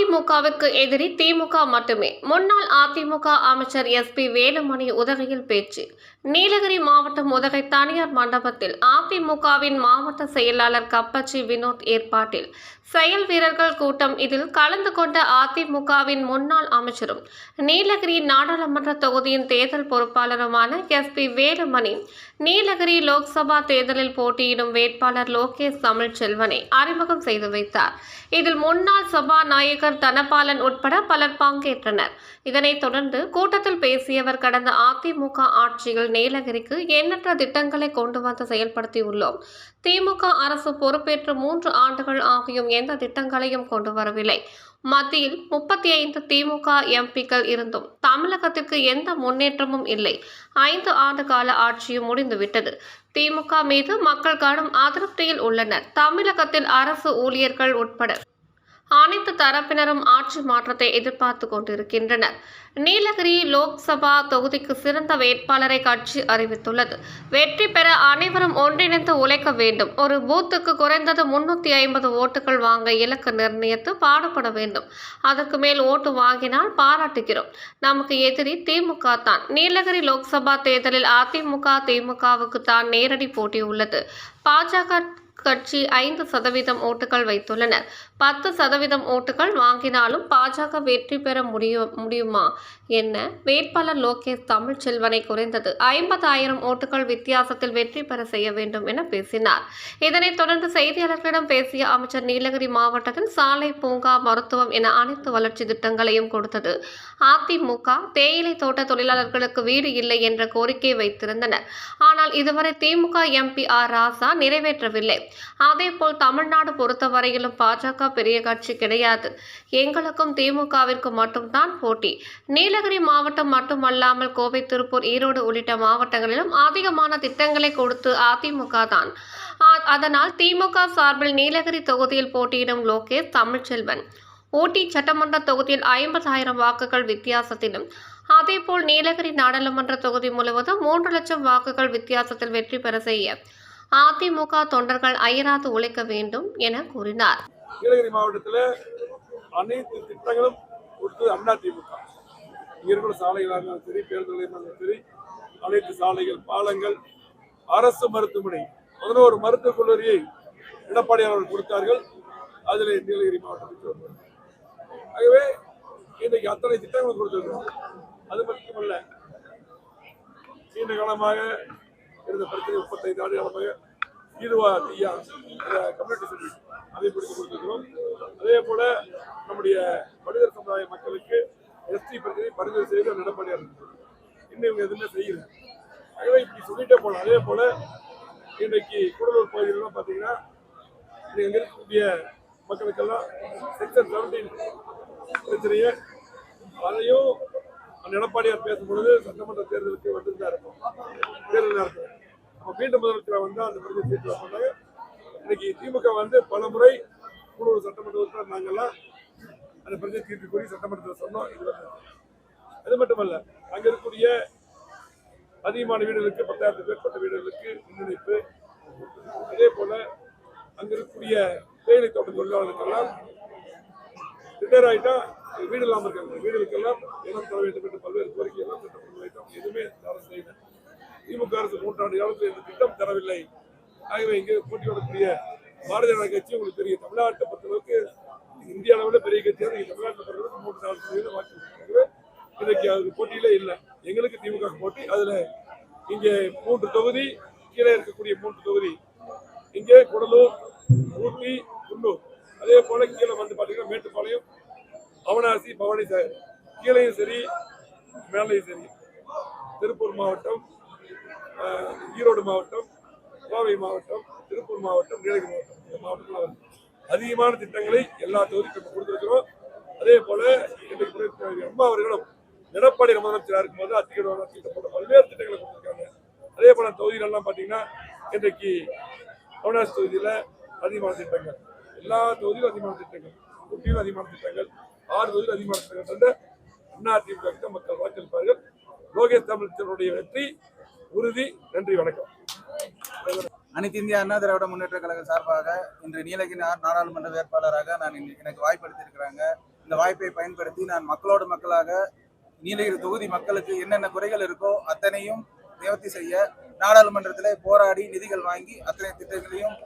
அதிமுகவுக்கு எதிரி திமுக மட்டுமே. முன்னாள் அதிமுக அமைச்சர் எஸ்பி வேலுமணி உதகையில் பேச்சு. நீலகிரி மாவட்டம் உதகை தனியார் மண்டபத்தில் அதிமுகவின் மாவட்ட செயலாளர் கப்பச்சி வினோத் ஏற்பாட்டில். செயல் வீரர்கள் கூட்டம் இதில் கலந்து கொண்ட அதிமுகவின் முன்னாள் அமைச்சரும் நீலகிரி நாடாளுமன்ற தொகுதியின் தேர்தல் பொறுப்பாளருமான எஸ்பி வேலுமணி நீலகிரி லோக்சபா தேர்தலில் போட்டியிடும் வேட்பாளர் லோகேஷ் தமிழ்ச்செல்வனை அறிமுகம் செய்து வைத்தார். இதில் முன்னாள் சபாநாயகர் தனபாலன் உட்பட பலர் பங்கேற்றனர். இதனைத் தொடர்ந்து கூட்டத்தில் பேசியவர் கடந்த அதிமுக ஆட்சியில் நீலகிரிக்கு எண்ணற்ற திட்டங்களை கொண்டு வந்து செயல்படுத்தியுள்ளோம். திமுக அரசு பொறுப்பேற்று மூன்று ஆண்டுகள் ஆகியும் எந்த திட்டங்களையும் கொண்டு வரவில்லை. மத்தியில் முப்பத்தி ஐந்து திமுக எம்பிக்கள் இருந்தும் தமிழகத்திற்கு எந்த முன்னேற்றமும் இல்லை. ஐந்து ஆண்டு கால ஆட்சியும் முடிந்துவிட்டது. திமுக மீது மக்கள் கடும் அதிருப்தியில் உள்ளனர். தமிழகத்தில் அரசு ஊழியர்கள் உட்பட அனைத்து தரப்பினரும் ஆட்சி மாற்றத்தை எதிர்பார்த்து கொண்டிருக்கின்றனர். நீலகிரி லோக்சபா தொகுதிக்கு சிறந்த வேட்பாளரை கட்சி அறிவித்துள்ளது. வெற்றி பெற அனைவரும் ஒன்றிணைந்து உழைக்க வேண்டும். ஒரு பூத்துக்கு குறைந்தது முன்னூத்தி ஐம்பது ஓட்டுகள் வாங்க இலக்கு நிர்ணயித்து பாடுபட வேண்டும். அதற்கு மேல் ஓட்டு வாங்கினால் பாராட்டுகிறோம். நமக்கு எதிரி திமுக தான். நீலகிரி லோக்சபா தேர்தலில் அதிமுக திமுகவுக்கு தான் நேரடி போட்டி உள்ளது. பாஜக கட்சி ஐந்து சதவீதம் ஓட்டுகள் வைத்துள்ளனர். பத்து சதவீதம் ஓட்டுகள் வாங்கினாலும் பாஜக வெற்றி பெற முடியும் முடியுமா என்ன? வேட்பாளர் லோகேஷ் தமிழ்ச்செல்வனை குறைந்தது ஐம்பதாயிரம் ஓட்டுகள் வித்தியாசத்தில் வெற்றி பெற செய்ய வேண்டும் என பேசினார். இதனைத் தொடர்ந்து செய்தியாளர்களிடம் பேசிய அமைச்சர் நீலகிரி மாவட்டத்தில் சாலை பூங்கா மருத்துவம் என அனைத்து வளர்ச்சி திட்டங்களையும் கொடுத்தது. அதிமுக தேயிலை தோட்ட தொழிலாளர்களுக்கு வீடு இல்லை என்ற கோரிக்கை வைத்திருந்தனர். ஆனால் இதுவரை திமுக எம்பி ஆர் ராசா நிறைவேற்றவில்லை. அதேபோல் தமிழ்நாடு பொறுத்தவரையிலும் பாஜக பெரிய கட்சி கிடையாது. எங்களுக்கும் திமுகவிற்கு மட்டும்தான் போட்டி. நீலகிரி மாவட்டம் மட்டுமல்லாமல் கோவை திருப்பூர் ஈரோடு உள்ளிட்ட மாவட்டங்களிலும் அதிகமான திட்டங்களை கொடுத்து அதிமுக தான். அதனால் திமுக சார்பில் நீலகிரி தொகுதியில் போட்டியிடும் லோகேஷ் தமிழ்ச்செல்வன். ஊட்டி சட்டமன்ற தொகுதியில் ஐம்பதாயிரம் வாக்குகள் வித்தியாசத்திலும் அதேபோல் நீலகிரி நாடாளுமன்ற தொகுதி முழுவதும் மூன்று லட்சம் வாக்குகள் வித்தியாசத்தில் வெற்றி பெற செய்ய அதிமுக தொண்டர்கள் அயராது உழைக்க வேண்டும் என கூறினார். நீலகிரி மாவட்டத்தில் அனைத்து திட்டங்களும் கொடுத்தது அண்ணா திமுக. இருக்கிற சாலைகளாக இருந்தாலும் சரி பேருந்து நிலையமாக இருந்தாலும் சரி அனைத்து சாலைகள் பாலங்கள் அரசு மருத்துவமனை பதினோரு மருத்துவக் கல்லூரியை எடப்பாடி அவர்கள் கொடுத்தார்கள். அதில் நீலகிரி மாவட்டத்தில் ஆகவே இன்றைக்கு அத்தனை திட்டங்கள் கொடுத்திருக்கிறோம். அது மட்டுமல்ல நீண்ட காலமாக இருந்த பிரச்சனை முப்பத்தைந்து ஆண்டு காலமாக ஈதுவா ஐயா கம்யூனிட்டி சர்வீஸ் அதை பிடித்து கொடுத்துருக்கிறோம். அதே போல நம்முடைய மனிதர் சமுதாய மக்களுக்கு எஸ்டி பிரச்சனை பரிந்துரை செய்து நடப்படியாக இருக்கு இன்னும் இவங்க எதுவுமே செய்யல. ஆகவே இப்படி சொல்லிட்டே போகலாம். அதே போல இன்றைக்கு கூடலூர் பகுதியிலலாம் பார்த்தீங்கன்னா இங்கே இருக்கக்கூடிய மக்களுக்கெல்லாம் செக்ஷன் செவன்டீன் பிரச்சனையை அதையும் எடப்பாடியார் பேசும்பொழுது சட்டமன்ற தேர்தலுக்கு வந்திருந்தாரு. தேர்தல் நேரத்தில். அப்போ மீண்டும் முதலமைச்சர் வந்து அந்த பிரச்சனை தீர்த்து பண்ணாங்க இன்னைக்கு திமுக வந்து பல முறை கூடலூர் சட்டமன்ற உறுப்பினர் நாங்கள்லாம் அந்த பிரச்சனை தீர்த்து கூறி சட்டமன்றத்தில் சொன்னோம். இது அது மட்டுமல்ல அங்கே இருக்கக்கூடிய அதிகமான வீடுகளுக்கு பத்தாயிரத்துக்கு மேற்பட்ட வீடுகளுக்கு முன்னெடுப்பு. அதே போல அங்கே இருக்கக்கூடிய தேயிலை தோட்ட தொழிலாளர்களுக்கெல்லாம் ரிட்டையர் ஆகிட்டால் வீடு இல்லாமல் இருக்காங்க வீடுகளுக்கெல்லாம் இடம் தர வேண்டும் என்று பல்வேறு கோரிக்கை எல்லாம் திட்டம் வைத்தோம் எதுவுமே இந்த செய்யல. திமுக அரசு மூன்றாண்டு காலத்தில் இந்த திட்டம் தரவில்லை. ஆகவே இங்கே போட்டி வரக்கூடிய பாரதிய ஜனதா கட்சி உங்களுக்கு தெரியும். தமிழ்நாட்டை பொறுத்தளவுக்கு இந்திய அளவில் பெரிய கட்சியாக தமிழ்நாட்டில் பொறுத்தளவுக்கு மூன்று நாலு சதவீதம் வாக்கு இன்றைக்கு அதுக்கு அது போட்டியிலே இல்லை. எங்களுக்கு திமுக போட்டி. அதில் இங்கே மூன்று தொகுதி கீழே இருக்கக்கூடிய மூன்று தொகுதி. இங்கே குடலூர் ஊட்டி குன்னூர். அதே போல கீழே வந்து பார்த்தீங்கன்னா மேட்டுப்பாளையம் அவனாசி பவானி சாகர் கீழையும் சரி மேலையும் சரி. திருப்பூர் மாவட்டம் ஈரோடு மாவட்டம் கோவை மாவட்டம் திருப்பூர் மாவட்டம் நீலகிரி மாவட்டம். இந்த மாவட்டத்தில் அதிகமான திட்டங்களை எல்லா தொகுதிக்கும் நம்ம கொடுத்துருக்கிறோம் அதே போல அம்மா அவர்களும் எடப்பாடி முதலமைச்சராக இருக்கும்போது அத்திக்கடை திட்டம் போட்ட பல்வேறு திட்டங்களை கொடுத்துருக்காங்க. அதே போல தொகுதிகளெல்லாம் பார்த்தீங்கன்னா இன்றைக்கு அவினாசி தொகுதியில் அதிகமான திட்டங்கள். எல்லா தொகுதியிலும் அதிகமான திட்டங்கள் ஊட்டியிலும் அதிகமான திட்டங்கள் ஆறு அதிகமாக அதிகமான திட்டங்கள் மக்கள் வாக்களிப்பார்கள். லோகேஷ் தமிழ்ச்சனுடைய வெற்றி உறுதி நன்றி வணக்கம். அனைத்து இந்திய அண்ணா திராவிட முன்னேற்ற கழகம் சார்பாக இன்று நீலகிரி நாடாளுமன்ற வேட்பாளராக நான் எனக்கு வாய்ப்படுத்தியிருக்கிறாங்க இந்த வாய்ப்பை பயன்படுத்தி நான் மக்களோடு மக்களாக நீலகிரி தொகுதி மக்களுக்கு என்னென்ன குறைகள் இருக்கோ அத்தனையும் நிவர்த்தி செய்ய நாடாளுமன்றத்தில் போராடி நிதிகள் வாங்கி அத்தனை திட்டங்களையும்